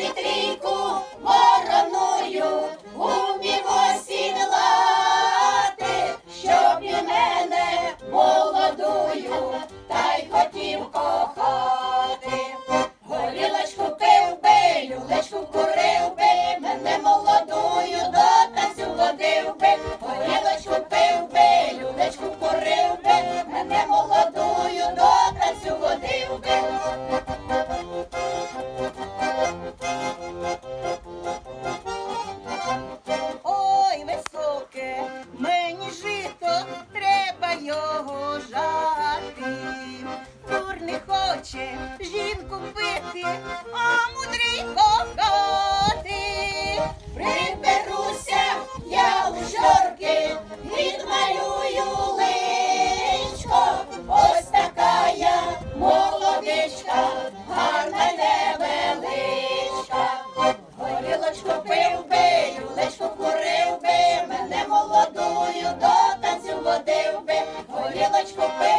вітрійку вороную, гумів осідлати, щоб і мене молодую, та й хотів кохати. Горілочку пив би, люлечку курив би, мене молодою до танцю водив би. його жати. Тур не хоче жінку бити, а мудрий кохати. Приберуся я у жорки, відмалюю личко, ось така я молодичка. Горілочку пи.